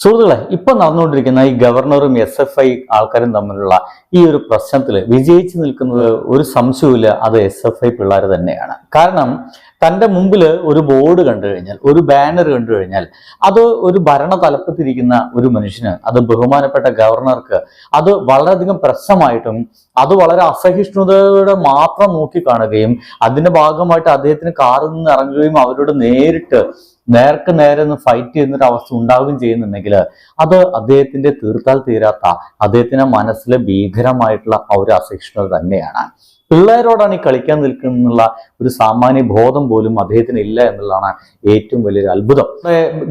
സുഹൃത്തുക്കളെ ഇപ്പൊ നടന്നുകൊണ്ടിരിക്കുന്ന ഈ ഗവർണറും എസ് എഫ് ഐ ആൾക്കാരും തമ്മിലുള്ള ഈ ഒരു പ്രശ്നത്തിൽ വിജയിച്ചു നിൽക്കുന്നത് ഒരു സംശയവുമില്ല. അത് എസ് എഫ് ഐ പിള്ളേർ തന്നെയാണ്. കാരണം തന്റെ മുമ്പിൽ ഒരു ബോർഡ് കണ്ടു കഴിഞ്ഞാൽ ഒരു ബാനർ കണ്ടു കഴിഞ്ഞാൽ അത് ഒരു ഭരണ തലപ്പത്തിരിക്കുന്ന ഒരു മനുഷ്യന് അത് ബഹുമാനപ്പെട്ട ഗവർണർക്ക് അത് വളരെയധികം പ്രശ്നമായിട്ടും അത് വളരെ അസഹിഷ്ണുതയോടെ മാത്രം നോക്കി കാണുകയും അതിന്റെ ഭാഗമായിട്ട് അദ്ദേഹത്തിന് കാറിൽ നിന്ന് ഇറങ്ങുകയും അവരോട് നേരിട്ട് നേർക്ക് നേരെ ഒന്ന് ഫൈറ്റ് ചെയ്യുന്നൊരു അവസ്ഥ ഉണ്ടാവുകയും ചെയ്യുന്നുണ്ടെങ്കിൽ അത് അദ്ദേഹത്തിന്റെ തീർത്താൽ തീരാത്ത അദ്ദേഹത്തിന്റെ മനസ്സിലെ ഭീകരമായിട്ടുള്ള ആ ഒരു അസഹിഷ്ണുത തന്നെയാണ്. പിള്ളേരോടാണ് ഈ കളിക്കാൻ നിൽക്കുന്നുള്ള ഒരു സാമാന്യ ബോധം പോലും അദ്ദേഹത്തിന് ഇല്ല എന്നുള്ളതാണ് ഏറ്റവും വലിയൊരു അത്ഭുതം.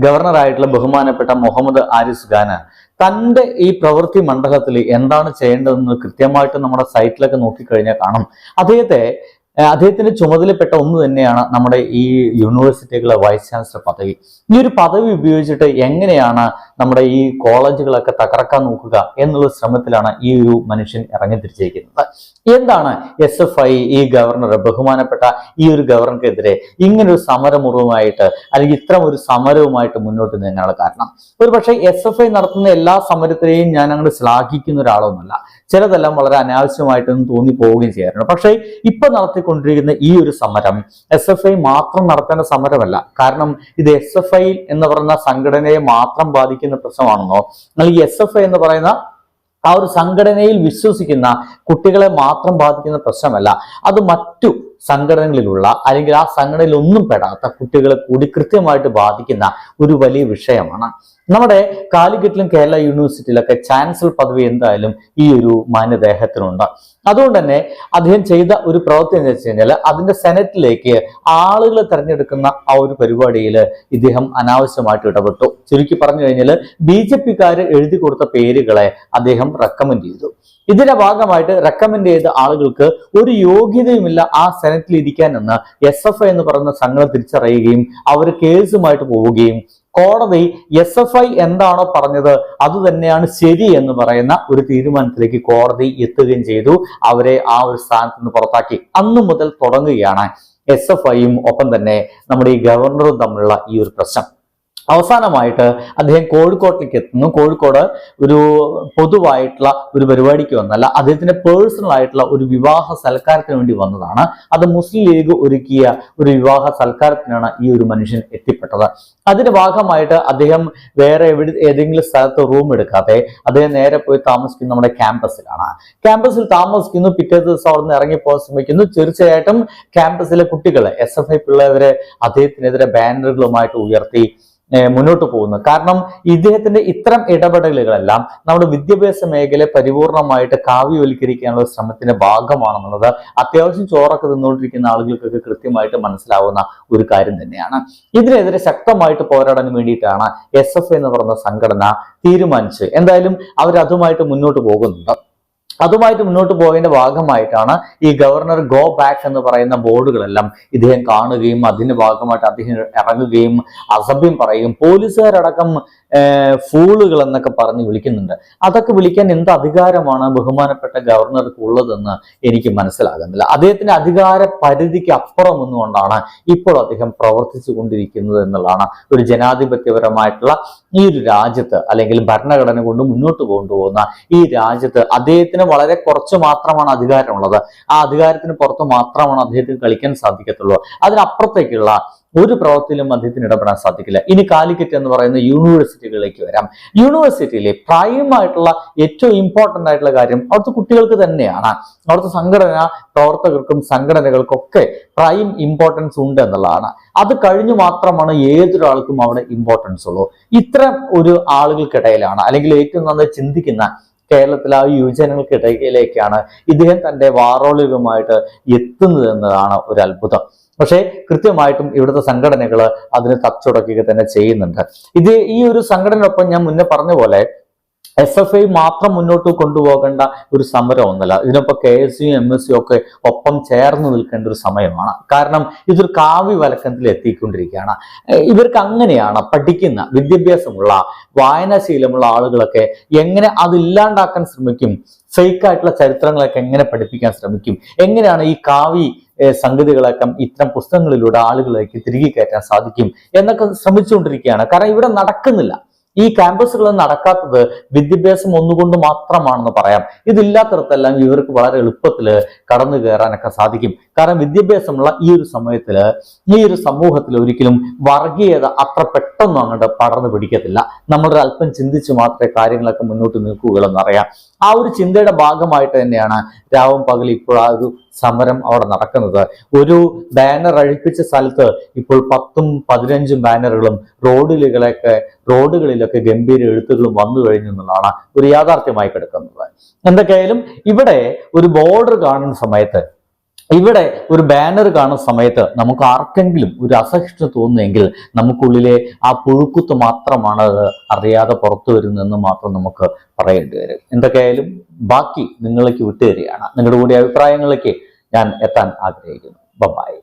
ഗവർണറായിട്ടുള്ള ബഹുമാനപ്പെട്ട മുഹമ്മദ് ആരിസ് ഖാന് തന്റെ ഈ പ്രവൃത്തി മണ്ഡലത്തിൽ എന്താണ് ചെയ്യേണ്ടതെന്ന് കൃത്യമായിട്ട് നമ്മുടെ സൈറ്റിലൊക്കെ നോക്കിക്കഴിഞ്ഞാൽ കാണും. അദ്ദേഹത്തെ അദ്ദേഹത്തിന്റെ ചുമതലപ്പെട്ട ഒന്ന് തന്നെയാണ് നമ്മുടെ ഈ യൂണിവേഴ്സിറ്റികളെ വൈസ് ചാൻസലർ പദവി. ഈ ഒരു പദവി ഉപയോഗിച്ചിട്ട് എങ്ങനെയാണ് നമ്മുടെ ഈ കോളേജുകളൊക്കെ തകർക്കാൻ നോക്കുക എന്നുള്ള ശ്രമത്തിലാണ് ഈ ഒരു മനുഷ്യൻ ഇറങ്ങി തിരിച്ചിരിക്കുന്നത് എന്താണ് എസ് എഫ് ഐ ഈ ഗവർണർ ബഹുമാനപ്പെട്ട ഈ ഒരു ഗവർണർക്കെതിരെ ഇങ്ങനെ ഒരു സമരമുറവുമായിട്ട് അല്ലെങ്കിൽ ഇത്തരം ഒരു സമരവുമായിട്ട് മുന്നോട്ട് നീങ്ങാനുള്ള കാരണം? ഒരു പക്ഷേ എസ് എഫ് ഐ നടത്തുന്ന എല്ലാ സമരത്തിനെയും ഞാൻ അങ്ങോട്ട് ശ്ലാഘിക്കുന്ന ഒരാളൊന്നുമല്ല. ചിലതെല്ലാം വളരെ അനാവശ്യമായിട്ടൊന്നും തോന്നി പോവുകയും ചെയ്യാറുണ്ട്. പക്ഷേ ഇപ്പൊ നടത്തിക്കൊണ്ടിരിക്കുന്ന ഈ ഒരു സമരം എസ് എഫ് ഐ മാത്രം നടത്തേണ്ട സമരമല്ല. കാരണം ഇത് എസ് എഫ് ഐ എന്ന് പറയുന്ന സംഘടനയെ മാത്രം ബാധിക്കുന്ന പ്രശ്നമാണെന്നോ അല്ലെങ്കിൽ എസ് എഫ് ഐ എന്ന് പറയുന്ന ആ ഒരു സംഘടനയിൽ വിശ്വസിക്കുന്ന കുട്ടികളെ മാത്രം ബാധിക്കുന്ന പ്രശ്നമല്ല. അത് മറ്റു സംഘടനകളിലുള്ള അല്ലെങ്കിൽ ആ സംഘടനയിൽ ഒന്നും പെടാത്ത കുട്ടികളെ കൂടി കൃത്യമായിട്ട് ബാധിക്കുന്ന ഒരു വലിയ വിഷയമാണ്. നമ്മുടെ കാലിക്കറ്റിലും കേരള യൂണിവേഴ്സിറ്റിയിലൊക്കെ ചാൻസലർ പദവി എന്തായാലും ഈ ഒരു മാന്യദേഹത്തിനുണ്ട്. അതുകൊണ്ട് തന്നെ അദ്ദേഹം ചെയ്ത ഒരു പ്രവൃത്തി എന്ന് വെച്ച് കഴിഞ്ഞാൽ അതിന്റെ സെനറ്റിലേക്ക് ആളുകളെ തെരഞ്ഞെടുക്കുന്ന ആ ഒരു പരിപാടിയിൽ ഇദ്ദേഹം അനാവശ്യമായിട്ട് ഇടപെട്ടു. ചുരുക്കി പറഞ്ഞു കഴിഞ്ഞാൽ ബി ജെ പിക്കാർ എഴുതി കൊടുത്ത പേരുകളെ അദ്ദേഹം റെക്കമെൻഡ് ചെയ്തു. ഇതിന്റെ ഭാഗമായിട്ട് റെക്കമെൻഡ് ചെയ്ത ആളുകൾക്ക് ഒരു യോഗ്യതയുമില്ല ആ സെനറ്റിൽ ഇരിക്കാൻ എന്ന്. എസ് എഫ് ഐ എന്ന് പറയുന്ന സംഘടന തിരിച്ചറിയുകയും അവർ കേസുമായിട്ട് പോവുകയും കോടതി എസ് എഫ് ഐ എന്താണോ പറഞ്ഞത് അത് തന്നെയാണ് ശരി എന്ന് പറയുന്ന ഒരു തീരുമാനത്തിലേക്ക് കോടതി എത്തുകയും ചെയ്തു. അവരെ ആ ഒരു സ്ഥാനത്ത് നിന്ന് പുറത്താക്കി. അന്നു മുതൽ തുടങ്ങുകയാണ് എസ് എഫ് ഐയും ഒപ്പം തന്നെ നമ്മുടെ ഈ ഗവർണറും തമ്മിലുള്ള ഈ ഒരു പ്രശ്നം. അവസാനമായിട്ട് അദ്ദേഹം കോഴിക്കോട്ടേക്ക് എത്തുന്നു. കോഴിക്കോട് ഒരു പൊതുവായിട്ടുള്ള ഒരു പരിപാടിക്ക് വന്നല്ല അദ്ദേഹത്തിന്റെ പേഴ്സണൽ ആയിട്ടുള്ള ഒരു വിവാഹ സൽക്കാരത്തിന് വേണ്ടി വന്നതാണ്. അത് മുസ്ലിം ലീഗ് ഒരുക്കിയ ഒരു വിവാഹ സൽക്കാരത്തിനാണ് ഈ ഒരു മനുഷ്യൻ എത്തിപ്പെട്ടത്. അതിന്റെ ഭാഗമായിട്ട് അദ്ദേഹം വേറെ എവിടെ ഏതെങ്കിലും സ്ഥലത്ത് റൂം എടുക്കാതെ അദ്ദേഹം നേരെ പോയി താമസിക്കുന്നു നമ്മുടെ ക്യാമ്പസിലാണ് ക്യാമ്പസിൽ താമസിക്കുന്നു പിറ്റേ ദിവസം അവിടെ നിന്ന് ഇറങ്ങിപ്പോകാൻ ശ്രമിക്കുന്നു. തീർച്ചയായിട്ടും ക്യാമ്പസിലെ കുട്ടികളെ എസ് എഫ് ഐ പിള്ളേരെ അദ്ദേഹത്തിനെതിരെ ബാനറുകളുമായിട്ട് ഉയർത്തി മുന്നോട്ട് പോകുന്നത് കാരണം ഇദ്ദേഹത്തിന്റെ ഇത്തരം ഇടപെടലുകളെല്ലാം നമ്മുടെ വിദ്യാഭ്യാസ മേഖലയെ പരിപൂർണമായിട്ട് കാവ്യവൽക്കരിക്കാനുള്ള ശ്രമത്തിന്റെ ഭാഗമാണെന്നുള്ളത് അത്യാവശ്യം ചോറൊക്കെ നിന്നുകൊണ്ടിരിക്കുന്ന ആളുകൾക്കൊക്കെ കൃത്യമായിട്ട് മനസ്സിലാവുന്ന ഒരു കാര്യം തന്നെയാണ്. ഇതിനെതിരെ ശക്തമായിട്ട് പോരാടാൻ വേണ്ടിയിട്ടാണ് എസ് എഫ് എന്ന് പറയുന്ന സംഘടന തീരുമാനിച്ച് എന്തായാലും അവരതുമായിട്ട് മുന്നോട്ട് പോകുന്നുണ്ട്. അതുമായിട്ട് മുന്നോട്ട് പോയതിന്റെ ഭാഗമായിട്ടാണ് ഈ ഗവർണർ ഗോ ബാക്ക് എന്ന് പറയുന്ന ബോർഡുകളെല്ലാം ഇദ്ദേഹം കാണുകയും അതിന്റെ ഭാഗമായിട്ട് അദ്ദേഹം ഇറങ്ങുകയും അസഭ്യം പറയുകയും പോലീസുകാരടക്കം ഫൂളുകൾ എന്നൊക്കെ പറഞ്ഞ് വിളിക്കുന്നുണ്ട്. അതൊക്കെ വിളിക്കാൻ എന്ത് അധികാരമാണ് ബഹുമാനപ്പെട്ട ഗവർണർക്ക് ഉള്ളതെന്ന് എനിക്ക് മനസ്സിലാകുന്നില്ല. അദ്ദേഹത്തിന്റെ അധികാര പരിധിക്ക് അപ്പുറം ഒന്നുകൊണ്ടാണ് ഇപ്പോൾ അദ്ദേഹം പ്രവർത്തിച്ചു കൊണ്ടിരിക്കുന്നത് എന്നുള്ളതാണ് ഒരു ജനാധിപത്യപരമായിട്ടുള്ള ഈ ഒരു രാജ്യത്ത് അല്ലെങ്കിൽ ഭരണഘടന കൊണ്ട് മുന്നോട്ട് കൊണ്ടുപോകുന്ന ഈ രാജ്യത്ത് അദ്ദേഹത്തിന് വളരെ കുറച്ച് മാത്രമാണ് അധികാരമുള്ളത്. ആ അധികാരത്തിന് പുറത്ത് മാത്രമാണ് അദ്ദേഹത്തിന് കളിക്കാൻ സാധിക്കത്തുള്ളൂ. അതിനപ്പുറത്തേക്കുള്ള ഒരു പ്രവൃത്തിയിലും അദ്ദേഹത്തിന് ഇടപെടാൻ സാധിക്കില്ല. ഇനി കാലിക്കറ്റ് എന്ന് പറയുന്ന യൂണിവേഴ്സിറ്റികളിലേക്ക് വരാം. യൂണിവേഴ്സിറ്റിയിലെ പ്രൈം ആയിട്ടുള്ള ഏറ്റവും ഇമ്പോർട്ടന്റ് ആയിട്ടുള്ള കാര്യം അവിടുത്തെ കുട്ടികൾക്ക് തന്നെയാണ്. അവിടുത്തെ സംഘടന പ്രവർത്തകർക്കും സംഘടനകൾക്കൊക്കെ പ്രൈം ഇമ്പോർട്ടൻസ് ഉണ്ട് എന്നുള്ളതാണ്. അത് കഴിഞ്ഞു മാത്രമാണ് ഏതൊരാൾക്കും അവിടെ ഇമ്പോർട്ടൻസ് ഉള്ളൂ. ഇത്തരം ഒരു ആളുകൾക്കിടയിലാണ് അല്ലെങ്കിൽ ഏറ്റവും നന്നായി ചിന്തിക്കുന്ന കേരളത്തിലെ ആ യുവജനങ്ങൾക്കിടയിലേക്കാണ് ഇദ്ദേഹം തന്റെ വാറോളികമായിട്ട് എത്തുന്നത് എന്നതാണ് ഒരു അത്ഭുതം. പക്ഷേ കൃത്യമായിട്ടും ഇവിടുത്തെ സംഘടനകൾ അതിന് തച്ചുടക്കുക തന്നെ ചെയ്യുന്നുണ്ട്. ഇത് ഈ ഒരു സംഘടനയൊപ്പം ഞാൻ മുന്നേ പറഞ്ഞ പോലെ എസ് എഫ് ഐ മാത്രം മുന്നോട്ട് കൊണ്ടുപോകേണ്ട ഒരു സമരമൊന്നുമല്ല. ഇതിനൊപ്പം K S U M S U ഒക്കെ ഒപ്പം ചേർന്ന് നിൽക്കേണ്ട ഒരു സമയമാണ്. കാരണം ഇതൊരു കാവ്യ വലക്കത്തിൽ എത്തിക്കൊണ്ടിരിക്കുകയാണ്. ഇവർക്ക് അങ്ങനെയാണ് പഠിക്കുന്ന വിദ്യാഭ്യാസമുള്ള വായനാശീലമുള്ള ആളുകളൊക്കെ എങ്ങനെ അതില്ലാണ്ടാക്കാൻ ശ്രമിക്കും? ഫേക്ക് ആയിട്ടുള്ള ചരിത്രങ്ങളൊക്കെ എങ്ങനെ പഠിപ്പിക്കാൻ ശ്രമിക്കും? എങ്ങനെയാണ് ഈ കാവി ഏഹ് സംഗതികളൊക്കെ ഇത്തരം പുസ്തകങ്ങളിലൂടെ ആളുകളിലേക്ക് തിരികെ കയറ്റാൻ സാധിക്കും എന്നൊക്കെ ശ്രമിച്ചുകൊണ്ടിരിക്കുകയാണ്. കാരണം ഇവിടെ നടക്കുന്നില്ല. ഈ ക്യാമ്പസുകളിൽ നടക്കാത്തത് വിദ്യാഭ്യാസം ഒന്നുകൊണ്ട് മാത്രമാണെന്ന് പറയാം. ഇതില്ലാത്തടത്തെല്ലാം ഇവർക്ക് വളരെ എളുപ്പത്തിൽ കടന്നു കയറാനൊക്കെ സാധിക്കും. കാരണം വിദ്യാഭ്യാസമുള്ള ഈ ഒരു സമയത്തിൽ ഈ ഒരു സമൂഹത്തിൽ ഒരിക്കലും വർഗീയത അത്ര പെട്ടെന്ന് അങ്ങോട്ട് പടർന്നു പിടിക്കത്തില്ല. നമ്മളൊരു അല്പം ചിന്തിച്ച് മാത്രമേ കാര്യങ്ങളൊക്കെ മുന്നോട്ട് നിൽക്കുകയുള്ളൂ എന്നറിയാം. ആ ഒരു ചിന്തയുടെ ഭാഗമായിട്ട് തന്നെയാണ് രാവും പകൽ ഇപ്പോൾ ആ ഒരു സമരം അവിടെ നടക്കുന്നത്. ഒരു ബാനർ അഴിപ്പിച്ച സ്ഥലത്ത് ഇപ്പോൾ പത്തും പതിനഞ്ചും ബാനറുകളും റോഡിലുകളൊക്കെ റോഡുകളിലൊക്കെ ഗംഭീര എഴുത്തുകളും വന്നു കഴിഞ്ഞു എന്നുള്ളതാണ് ഒരു യാഥാർത്ഥ്യമായി കിടക്കുന്നത്. എന്തൊക്കെയായാലും ഇവിടെ ഒരു ബോർഡർ കാണുന്ന സമയത്ത് ഇവിടെ ഒരു ബാനർ കാണുന്ന സമയത്ത് നമുക്ക് ആർക്കെങ്കിലും ഒരു അസഹിഷ്ണു തോന്നുന്നെങ്കിൽ നമുക്കുള്ളിലെ ആ പുഴുക്കുത്ത് മാത്രമാണ് അത് അറിയാതെ പുറത്തു വരുന്നതെന്ന് മാത്രം നമുക്ക് പറയേണ്ടി വരും. എന്തൊക്കെയായാലും ബാക്കി നിങ്ങളിലേക്ക് വിട്ടുതരികയാണ്. നിങ്ങളുടെ കൂടി അഭിപ്രായങ്ങളിലേക്ക് ഞാൻ എത്താൻ ആഗ്രഹിക്കുന്നു. ബൈ